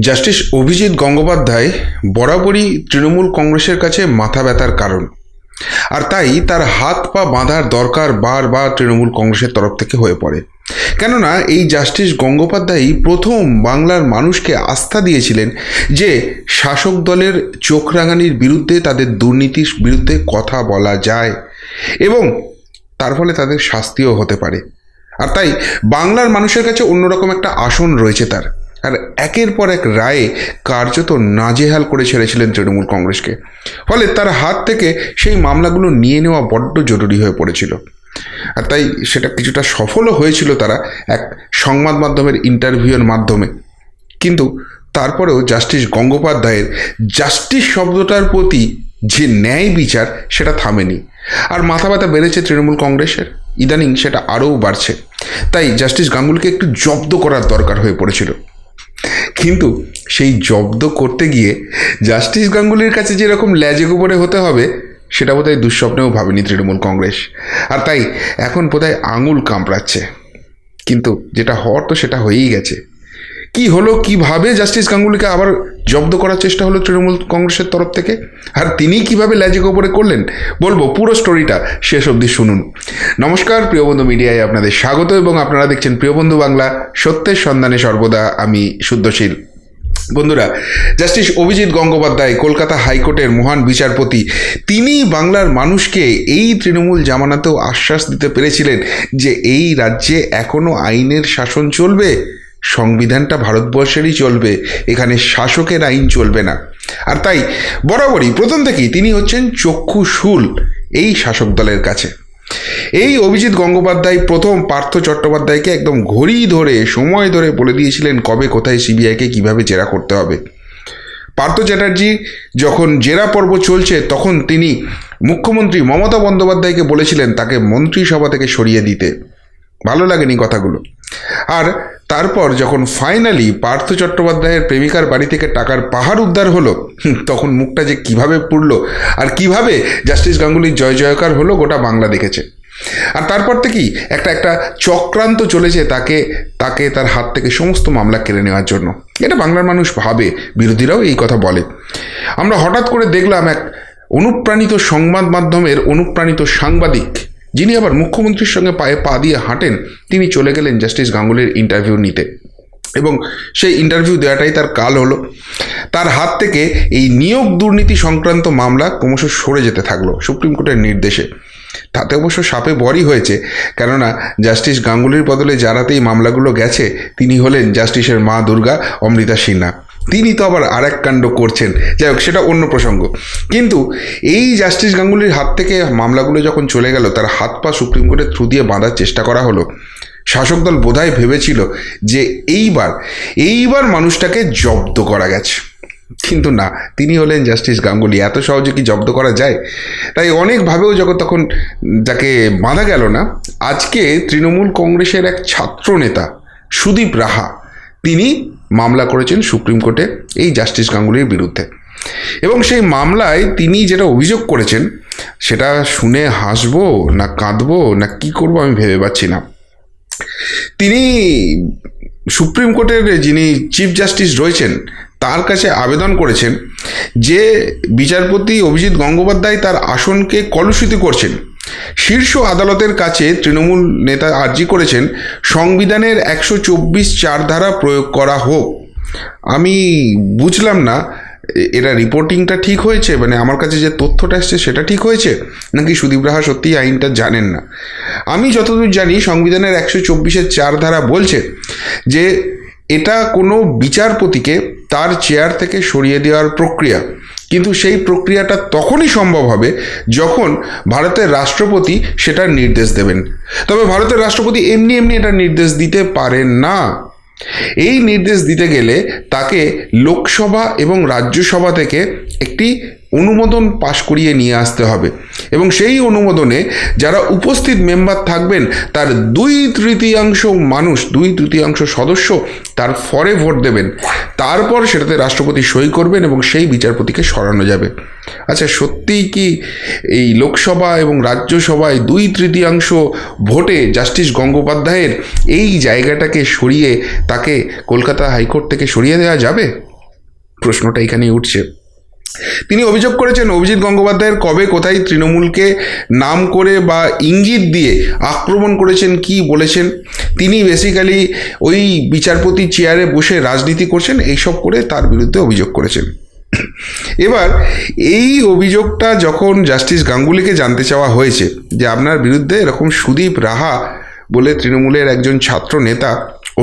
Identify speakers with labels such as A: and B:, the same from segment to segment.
A: Justice Abhijit Gangopadhyay বরাবরই তৃণমূল কংগ্রেসের কাছে মাথা ব্যথার কারণ। আর তাই তার হাত পা বাঁধার দরকার বারবার তৃণমূল কংগ্রেসের তরফ থেকে হয়ে পড়ে। কেননা এই জাস্টিস গঙ্গোপাধ্যায়ই প্রথম বাংলার মানুষকে আস্থা দিয়েছিলেন যে শাসক দলের চোখ রাঙানির বিরুদ্ধে তাদের দুর্নীতির বিরুদ্ধে কথা বলা যায় এবং তার ফলে তাদের শাস্তিও হতে পারে। আর তাই বাংলার মানুষের কাছে অন্যরকম একটা আসন রয়েছে তার। আর একের পর এক রায়ে কার্যত নাজেহাল করে ছেড়েছিলেন তৃণমূল কংগ্রেসকে। ফলে তার হাত থেকে সেই মামলাগুলো নিয়ে নেওয়া বড্ড জরুরি হয়ে পড়েছিল। আর তাই সেটা কিছুটা সফলও হয়েছিল তারা এক সংবাদ মাধ্যমের ইন্টারভিউয়ের মাধ্যমে। কিন্তু তারপরেও জাস্টিস গঙ্গোপাধ্যায়ের জাস্টিস শব্দটার প্রতি যে ন্যায় বিচার, সেটা থামেনি। আর মাথা ব্যথা বেড়েছে তৃণমূল কংগ্রেসের। ইদানিং সেটা আরও বাড়ছে। তাই জাস্টিস গাঙ্গুলিকে একটু জব্দ করার দরকার হয়ে পড়েছিল। কিন্তু সেই জব্দ করতে গিয়ে জাস্টিস গাঙ্গুলির কাছে যেরকম ল্যাজে গোবরে হতে হবে, সেটা বোধহয় দুঃস্বপ্নেও ভাবেনি তৃণমূল কংগ্রেস। আর তাই এখন বোধহয় আঙুল কামড়াচ্ছে কিন্তু যেটা হওয়ার তো সেটা হয়েই গেছে। কি হলো, কীভাবে জাস্টিস গাঙ্গুলিকে আবার জব্দ করার চেষ্টা হলো তৃণমূল কংগ্রেসের তরফ থেকে? আর তিনি কীভাবে ল্যাজে গোবরে করলেন? বলব, পুরো স্টোরিটা শেষ অবধি শুনুন। নমস্কার প্রিয়বন্ধু মিডিয়ায় আপনাদের স্বাগত এবং আপনারা দেখছেন প্রিয়বন্ধু বাংলা, সত্যের সন্ধানে সর্বদা আমি শুদ্ধশীল। বন্ধুরা, জাস্টিস অভিজিৎ গঙ্গোপাধ্যায়, কলকাতা হাইকোর্টের মহান বিচারপতি, তিনি বাংলার মানুষকে এই তৃণমূল জামানাতেও আশ্বাস দিতে পেরেছিলেন যে এই রাজ্যে এখনও আইনের শাসন চলবে। সংবিধানটা ভারতবর্ষেরই চলবে, এখানে শাসকের আইন চলবে না। আর তাই, বরাবরই প্রথম থেকেই তিনি হচ্ছেন চক্ষুশূল এই শাসক দলের কাছে। এই অভিজিৎ গঙ্গোপাধ্যায় প্রথম পার্থ চট্টোপাধ্যায়কে একদম ঘড়ি ধরে, সময় ধরে বলে দিয়েছিলেন কবে কোথায় সিবিআইকে কীভাবে জেরা করতে হবে। পার্থ চ্যাটার্জি যখন জেরা পর্ব চলছে, তখন তিনি মুখ্যমন্ত্রী মমতা বন্দ্যোপাধ্যায়কে বলেছিলেন তাকে মন্ত্রিসভা থেকে সরিয়ে দিতে। ভালো লাগেনি কথাগুলো। আর তারপর যখন ফাইনালি পার্থ চট্টোপাধ্যায়ের প্রেমিকার বাড়ি থেকে টাকার পাহাড় উদ্ধার হলো তখন মুখটা যে কীভাবে পুড়লো আর কীভাবে জাস্টিস গাঙ্গুলির জয় জয়কার হলো গোটা বাংলা দেখেছে। আর তারপর থেকেই একটা একটা চক্রান্ত চলেছে তাকে তাকে তার হাত থেকে সমস্ত মামলা কেড়ে নেওয়ার জন্য। এটা বাংলার মানুষ ভাবে, বিরোধীরাও এই কথা বলে। আমরা হঠাৎ করে দেখলাম এক অনুপ্রাণিত সংবাদ মাধ্যমের অনুপ্রাণিত সাংবাদিক যিনি আবার মুখ্যমন্ত্রীর সঙ্গে পায়ে পা দিয়ে হাঁটেন, তিনি চলে গেলেন জাস্টিস গাঙ্গুলির ইন্টারভিউ নিতে। এবং সেই ইন্টারভিউ দেওয়াটাই তার কাল হলো। তার হাত থেকে এই নিয়োগ দুর্নীতি সংক্রান্ত মামলা ক্রমশ সরে যেতে থাকল সুপ্রিম কোর্টের নির্দেশে। তাতে অবশ্য সাপে বরই হয়েছে, কেননা জাস্টিস গাঙ্গুলির বদলে যারাতেই মামলাগুলো গেছে, তিনি হলেন জাস্টিসের মা দুর্গা, অমৃতা সিনহা। তিনি তো আবার আর এক কাণ্ড করছেন। যাই হোক, সেটা অন্য প্রসঙ্গ। কিন্তু এই জাস্টিস গাঙ্গুলির হাত থেকে মামলাগুলো যখন চলে গেল, তার হাত পা সুপ্রিম কোর্টের থ্রু দিয়ে বাঁধার চেষ্টা করা হলো। শাসক দল বোধহয় ভেবেছিল যে এইবার এইবার মানুষটাকে জব্দ করা গেছে। কিন্তু না, তিনি হলেন জাস্টিস গাঙ্গুলি। এত সহজে কি জব্দ করা যায়? তাই অনেকভাবেও যখন তখন যাকে বাঁধা গেল না, আজকে তৃণমূল কংগ্রেসের এক ছাত্র নেতা সুদীপ রাহা, তিনি মামলা করেছেন সুপ্রিম কোর্টে এই জাস্টিস গাঙ্গুলির বিরুদ্ধে। এবং সেই মামলায় তিনি যেটা অভিযোগ করেছেন, সেটা শুনে হাসবো না কাঁদবো না কি করব আমি ভেবে পাচ্ছি না। তিনি সুপ্রিম কোর্টের যিনি চিফ জাস্টিস রয়েছেন, তার কাছে আবেদন করেছেন যে বিচারপতি অভিজিৎ গঙ্গোপাধ্যায় তার আসনকে কলুষিত করছেন। শীর্ষ আদালতের কাছে তৃণমূল নেতা আর্জি করেছেন, সংবিধানের একশো চব্বিশ চার ধারা প্রয়োগ করা হোক। আমি বুঝলাম না এ- এরা রিপোর্টিংটা ঠিক হয়েছে? মানে আমার কাছে যে তথ্যটা এসছে সেটা ঠিক হয়েছে? নাকি সুদীপ রাহা সত্যিই আইনটা জানেন না? আমি যতদূর জানি, সংবিধানের একশো চব্বিশের চার ধারা বলছে যে এটা কোনো বিচারপতিকে তার চেয়ার থেকে সরিয়ে দেওয়ার প্রক্রিয়া। কিন্তু সেই প্রক্রিয়াটা তখনই সম্ভব হবে যখন ভারতের রাষ্ট্রপতি সেটার নির্দেশ দেবেন। তবে ভারতের রাষ্ট্রপতি এমনি এমনি এটা নির্দেশ দিতে পারেন না। এই নির্দেশ দিতে গেলে তাকে লোকসভা এবং রাজ্যসভা থেকে একটি অনুমোদন পাশ করিয়ে নিয়ে আসতে হবে। এবং সেই অনুমোদনে যারা উপস্থিত মেম্বার থাকবেন, তার দুই তৃতীয়াংশ মানুষ, দুই তৃতীয়াংশ সদস্য তার ফরে ভোট দেবেন। তারপর সেটাতে রাষ্ট্রপতি সই করবেন এবং সেই বিচারপতিকে সরানো যাবে। আচ্ছা সত্যিই কি এই লোকসভা এবং রাজ্যসভায় দুই তৃতীয়াংশ ভোটে জাস্টিস গঙ্গোপাধ্যায়ের এই জায়গাটাকে সরিয়ে তাকে কলকাতা হাইকোর্ট থেকে সরিয়ে দেওয়া যাবে? প্রশ্নটা এখানেই উঠছে। তিনি অভিযোগ করেছেন, অভিজিৎ গঙ্গোপাধ্যায়ের কবে কোথায় তৃণমূলকে নাম করে বা ইঙ্গিত দিয়ে আক্রমণ করেছেন, কি বলেছেন? তিনি বেসিক্যালি ওই বিচারপতি চেয়ারে বসে রাজনীতি করছেন, এইসব করে তার বিরুদ্ধে অভিযোগ করেছেন। এবার এই অভিযোগটা যখন জাস্টিস গাঙ্গুলিকে জানতে চাওয়া হয়েছে যে আপনার বিরুদ্ধে এরকম সুদীপ রাহা বলে তৃণমূলের একজন ছাত্র নেতা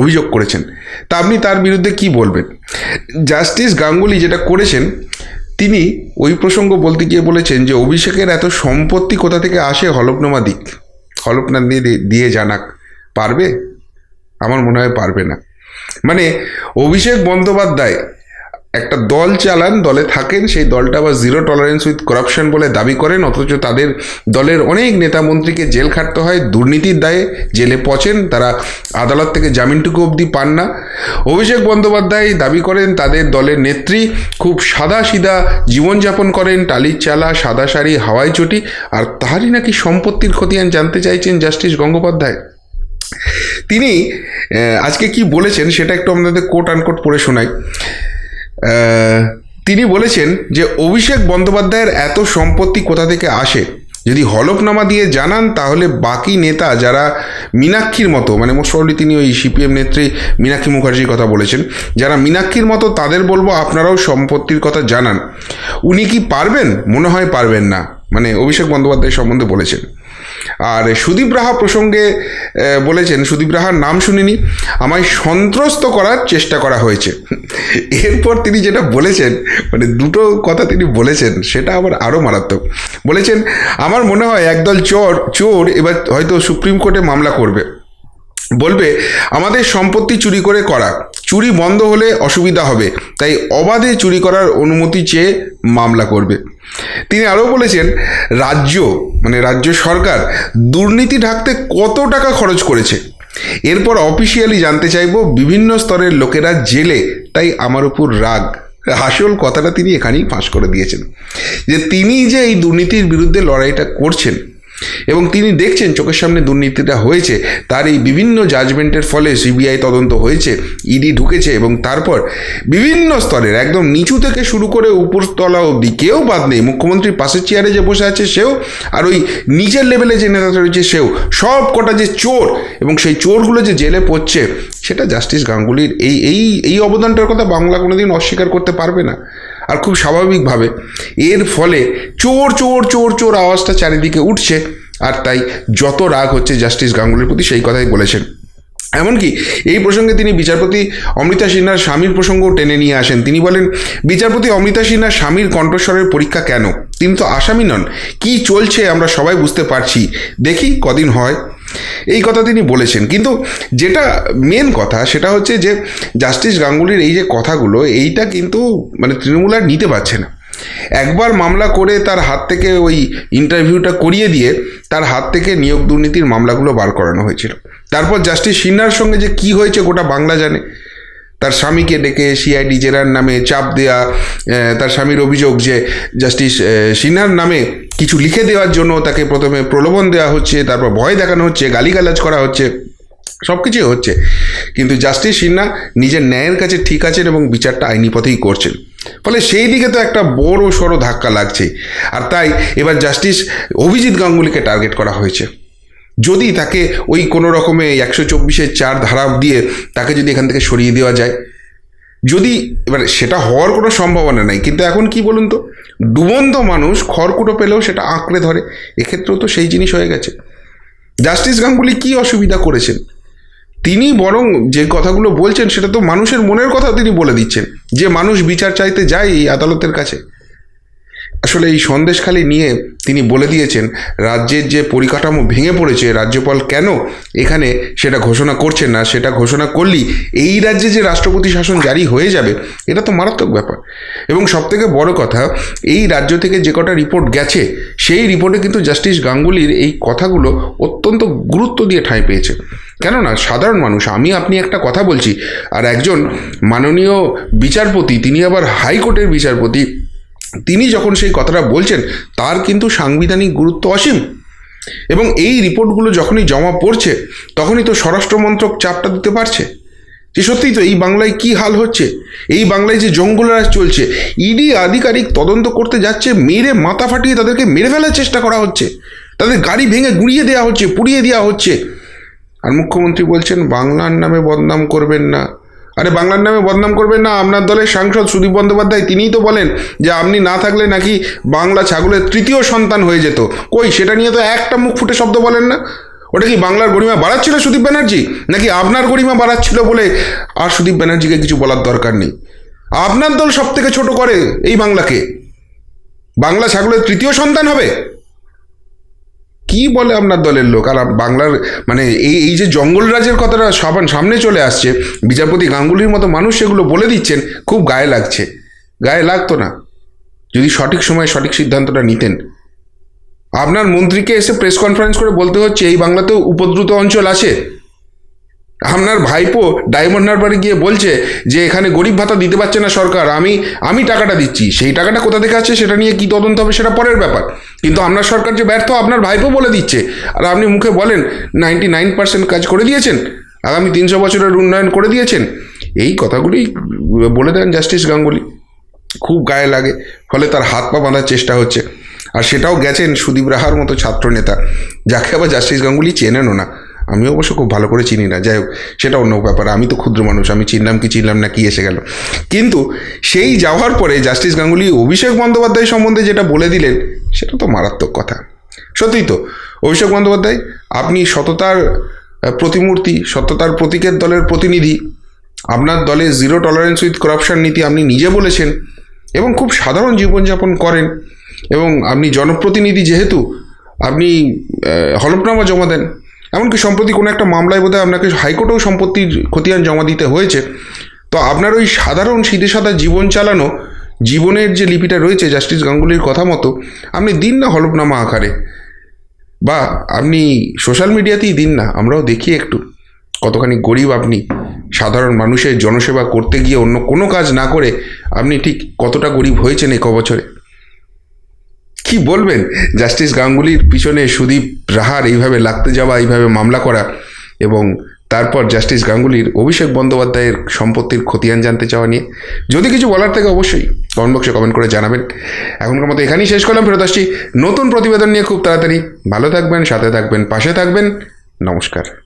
A: অভিযোগ করেছেন, তা আপনি তার বিরুদ্ধে কি বলবেন? জাস্টিস গাঙ্গুলি যেটা করেছেন তিনি ওই প্রসঙ্গ বলতে গিয়ে বলেছেন যে অভিষেকের এত সম্পত্তি কোথা থেকে আসে হলফনামা দিক? হলফনামা দিয়ে দিয়ে জানাক। পারবে? আমার মনে হয় পারবে না। মানে অভিষেক বন্দ্যোপাধ্যায় একটা দল চালান দলে থাকেন সেই দলটা আবার জিরো টলারেন্স উইথ করাপশন বলে দাবি করেন অথচ তাদের দলের অনেক নেতা মন্ত্রীকে জেল খাটতে হয় দুর্নীতির দায়ে জেলে পচেন তারা আদালত থেকে জামিনটুকু অবধি পান না। অভিষেক বন্দ্যোপাধ্যায় দাবি করেন তাদের দলের নেত্রী খুব সাদা সিধা জীবনযাপন করেন টালির চালা সাদা শাড়ি হাওয়াই চটি আর তাহারই নাকি সম্পত্তির খতিয়ান জানতে চাইছেন জাস্টিস গঙ্গোপাধ্যায়। তিনি আজকে কি বলেছেন সেটা একটু আপনাদের কোট আনকোট পড়ে আহ, তিনি বলেছেন যে অভিষেক বন্দ্যোপাধ্যায়ের এত সম্পত্তি কোথা থেকে আসে? যদি হলফনামা দিয়ে জানান, তাহলে বাকি নেতা যারা মীনাক্ষীর মতো মানে মোস্ট তিনি ওই সিপিএম নেত্রী মীনাক্ষী মুখার্জির কথা বলেছেন, যারা মীনাক্ষীর মতো তাদের বলব আপনারাও সম্পত্তির কথা জানান। উনি কি পারবেন? মনে হয় পারবেন না। মানে অভিষেক বন্দ্যোপাধ্যায় সম্বন্ধে বলেছেন। আর সুদীপ রাহা প্রসঙ্গে বলেছেন, সুদীপ রাহার নাম শুনিনি, আমায় সন্ত্রস্ত করার চেষ্টা করা হয়েছে। এরপর তিনি যেটা বলেছেন মানে দুটো কথা তিনি বলেছেন, সেটা আবার আরও মারাত্মক। বলেছেন, আমার মনে হয় একদল চোর চোর এবার হয়তো সুপ্রিম কোর্টে মামলা করবে। বলবে, আমাদের সম্পত্তি চুরি করে করা চুরি বন্ধ হলে অসুবিধা হবে। তাই অবাধে চুরি করার অনুমতি চেয়ে মামলা করবে। তিনি আরও বলেছেন, রাজ্য মানে রাজ্য সরকার দুর্নীতি ঢাকতে কত টাকা খরচ করেছে? এরপর অফিসিয়ালি জানতে চাইব, বিভিন্ন স্তরের লোকেরা জেলে, তাই আমার উপর রাগ। আসল কথাটা তিনি এখানেই ফাঁস করে দিয়েছেন। যে তিনি যে এই দুর্নীতির বিরুদ্ধে লড়াইটা করছেন এবং তিনি দেখছেন চোখের সামনে দুর্নীতিটা হয়েছে। তার এই বিভিন্ন জাজমেন্টের ফলে সিবিআই তদন্ত হয়েছে ইডি ঢুকেছে এবং তারপর বিভিন্ন স্তরের, একদম নিচু থেকে শুরু করে উপরতলা অবধি কেউ বাদ নেই। মুখ্যমন্ত্রীর পাশের চেয়ারে যে বসে আছে সেও আর ওই নিচের লেভেলে যে নেতা রয়েছে সেও। সব কটা যে চোর এবং সেই চোরগুলো যে জেলে পড়ছে, সেটা জাস্টিস গাঙ্গুলির এই এই এই অবদানটার কথা বাংলা কোনোদিন অস্বীকার করতে পারবে না। আর খুব স্বাভাবিকভাবে এর ফলে চোর চোর চোর চোর আওয়াজটা চারিদিকে উঠছে আর তাই যত রাগ হচ্ছে জাস্টিস গাঙ্গুলির প্রতি সেই কথাই বলেছেন। এমনকি এই প্রসঙ্গে তিনি বিচারপতি অমৃতা সিনহার স্বামীর প্রসঙ্গও টেনে নিয়ে আসেন। তিনি বলেন, বিচারপতি অমৃতা সিনহার স্বামীর কণ্ঠস্বরের পরীক্ষা কেন? তিনি তো আসামি নন। কি চলছে আমরা সবাই বুঝতে পারছি। দেখি কদিন হয়। এই কথা তিনি বলেছেন। কিন্তু যেটা মেন কথা সেটা হচ্ছে যে জাস্টিস গাঙ্গুলির এই যে কথাগুলো এইটা কিন্তু মানে তৃণমূল আর নিতে পারছে না। একবার মামলা করে তার হাত থেকে ওই ইন্টারভিউটা করিয়ে দিয়ে তার হাত থেকে নিয়োগ দুর্নীতির মামলাগুলো বার করানো হয়েছিল। তারপর জাস্টিস সিনহার সঙ্গে যে কি হয়েছে গোটা বাংলা জানে। তার স্বামীকে ডেকে সিআইডি জেরার নামে চাপ আহ, তার স্বামীর অভিযোগ যে জাস্টিস সিনহার নামে কিছু লিখে দেওয়ার জন্য তাকে প্রথমে প্রলোভন দেওয়া হচ্ছে, তারপর ভয় দেখানো হচ্ছে, গালিগালাজ করা হচ্ছে সব কিছুই হচ্ছে। কিন্তু জাস্টিস সিনহা নিজের ন্যায়ের কাছে ঠিক আছেন এবং বিচারটা আইনি পথেই করছেন। ফলে সেই দিকে তো একটা বড় সড়ো ধাক্কা লাগছে। আর তাই এবার জাস্টিস অভিজিৎ গাঙ্গুলিকে টার্গেট করা হয়েছে। যদি তাকে ওই কোনো রকমে একশো চব্বিশের চার ধারা দিয়ে তাকে যদি এখান থেকে সরিয়ে দেওয়া যায় যদি, এবার সেটা হওয়ার কোনো সম্ভাবনা নাই, কিন্তু এখন কি বলুন তো, ডুবন্ত মানুষ খড়কুটো পেলেও সেটা আঁকড়ে ধরে, এক্ষেত্রেও তো সেই জিনিস হয়ে গেছে। জাস্টিস গাঙ্গুলি কি অসুবিধা করেছেন? তিনি বরং যে কথাগুলো বলছেন, সেটা তো মানুষের মনের কথা তিনি বলে দিচ্ছেন, যে মানুষ বিচার চাইতে যায় এই আদালতের কাছে। আসলে এই সন্দেশখালি নিয়ে তিনি বলে দিয়েছেন, রাজ্যের যে পরিকাঠামো ভেঙে পড়েছে, রাজ্যপাল কেন এখানে সেটা ঘোষণা করছেন না, সেটা ঘোষণা করলেই এই রাজ্যে যে রাষ্ট্রপতি শাসন জারি হয়ে যাবে, এটা তো মারাত্মক ব্যাপার। এবং সবথেকে বড় কথা, এই রাজ্য থেকে যে কটা রিপোর্ট গেছে, সেই রিপোর্টে কিন্তু জাস্টিস গাঙ্গুলির এই কথাগুলো অত্যন্ত গুরুত্ব দিয়ে ঠাঁই পেয়েছে। কেননা, সাধারণ মানুষ, আমি আপনি একটা কথা বলছি, আর একজন মাননীয় বিচারপতি, তিনি আবার হাইকোর্টের বিচারপতি তিনি যখন সেই কথাটা বলছেন, তার কিন্তু সাংবিধানিক গুরুত্ব অসীম। এবং এই রিপোর্টগুলো যখনই জমা পড়ছে, তখনই তো স্বরাষ্ট্রমন্ত্রক চাপটা দিতে পারছে। যে সত্যিই তো এই বাংলায় কি হাল হচ্ছে? এই বাংলায় যে জঙ্গলরাজ চলছে, ইডি আধিকারিক তদন্ত করতে যাচ্ছে, মেরে মাথা ফাটিয়ে তাদেরকে মেরে ফেলার চেষ্টা করা হচ্ছে। তাদের গাড়ি ভেঙে গুঁড়িয়ে দেওয়া হচ্ছে, পুড়িয়ে দেওয়া হচ্ছে। আর মুখ্যমন্ত্রী বলছেন, বাংলার নামে বদনাম করবেন না। আরে বাংলার নামে বদনাম করবেন না, আপনার দলের সাংসদ সুদীপ বন্দ্যোপাধ্যায়, তিনিই তো বলেন যে আপনি না থাকলে নাকি বাংলা ছাগলের তৃতীয় সন্তান হয়ে যেত। কই, সেটা নিয়ে তো একটা মুখ ফুটে শব্দ বলেন না? ওটা কি বাংলার গরিমা বাড়াচ্ছিল সুদীপ ব্যানার্জি? নাকি আপনার গরিমা বাড়াচ্ছিল বলে আর সুদীপ ব্যানার্জিকে কিছু বলার দরকার নেই? আপনার দল সব থেকে ছোট করে এই বাংলাকে। বাংলা ছাগলের তৃতীয় সন্তান হবে? কি বলে আপনার দলের লোক? আর বাংলার মানে এই এই যে জঙ্গলরাজের কথাটা সবার সামনে চলে আসছে, বিচারপতি গাঙ্গুলির মতো মানুষ সেগুলো বলে দিচ্ছেন, খুব গায়ে লাগছে। গায়ে লাগতো না। যদি সঠিক সময়ে সঠিক সিদ্ধান্তটা নিতেন। আপনার মন্ত্রীকে এসে প্রেস কনফারেন্স করে বলতে হচ্ছে, এই বাংলাতেও উপদ্রুত অঞ্চল আছে? আপনার ভাইপো ডায়মন্ড হারবারে গিয়ে বলছে যে, এখানে গরিব ভাতা দিতে পারছে না সরকার, আমি আমি টাকাটা দিচ্ছি। সেই টাকাটা কোথা থেকে আছে সেটা নিয়ে কি তদন্ত হবে সেটা পরের ব্যাপার। কিন্তু আপনার সরকার যে ব্যর্থ, আপনার ভাইপো বলে দিচ্ছে। আর আপনি মুখে বলেন নাইনটি নাইন পার্সেন্ট কাজ করে দিয়েছেন, আগামী তিনশো বছরের উন্নয়ন করে দিয়েছেন। এই কথাগুলি বলে দেন জাস্টিস গাঙ্গুলি। খুব গায়ে লাগে, ফলে তার হাত পা বাঁধার চেষ্টা হচ্ছে। আর সেটাও গেছেন সুদীপ রাহার মতো ছাত্রনেতা, যাকে আবার জাস্টিস গাঙ্গুলি চেনেনও না। আমি অবশ্য খুব ভালো করে চিনি না, যাই হোক, সেটা অন্য ব্যাপার, আমি তো ক্ষুদ্র মানুষ, আমি চিনলাম কি চিনলাম না, কি এসে গেল। কিন্তু সেই যাওয়ার পরে জাস্টিস গাঙ্গুলি, অভিষেক বন্দ্যোপাধ্যায় সম্বন্ধে যেটা বলে দিলেন, সেটা তো মারাত্মক কথা। সত্যিই তো, অভিষেক বন্দ্যোপাধ্যায়, আপনি সততার প্রতিমূর্তি, সততার প্রতীকের দলের প্রতিনিধি, আপনার দলে জিরো টলারেন্স উইথ করাপশন নীতি আপনি নিজে বলেছেন, এবং খুব সাধারণ জীবনযাপন করেন, এবং আপনি জনপ্রতিনিধি যেহেতু, আপনি হলফনামা জমা দেন এমনকি সম্প্রতি কোনো একটা মামলায় বোধহয় আপনাকে হাইকোর্টেও সম্পত্তির খতিয়ান জমা দিতে হয়েছে। তো আপনার ওই সাধারণ সিধে সাদা জীবন চালানো, জীবনের যে লিপিটা রয়েছে জাস্টিস গাঙ্গুলির কথা মতো, আপনি দিন না হলফনামা আকারে। বা আপনি সোশ্যাল মিডিয়াতেই দিন না, আমরাও দেখি একটু। কতখানি গরিব আপনি, সাধারণ মানুষের জনসেবা করতে গিয়ে অন্য কোনো কাজ না করে আপনি ঠিক কতটা গরিব হয়েছেন এক বছরে কি বলবেন? জাস্টিস গাঙ্গুলির পিছনে সুদীপ রাহার এইভাবে লাগতে যাওয়া, এইভাবে মামলা করা এবং তারপর জাস্টিস গাঙ্গুলির অভিষেক বন্দ্যোপাধ্যায়ের সম্পত্তির খতিয়ান জানতে চাওয়া নিয়ে। যদি কিছু বলার থাকে অবশ্যই কমেন্ট বক্সে কমেন্ট করে জানাবেন। এখনকার মতো এখানেই শেষ করলাম, ফেরত আসছি নতুন প্রতিবেদন নিয়ে খুব তাড়াতাড়ি। ভালো থাকবেন, সাথে থাকবেন, পাশে থাকবেন। নমস্কার।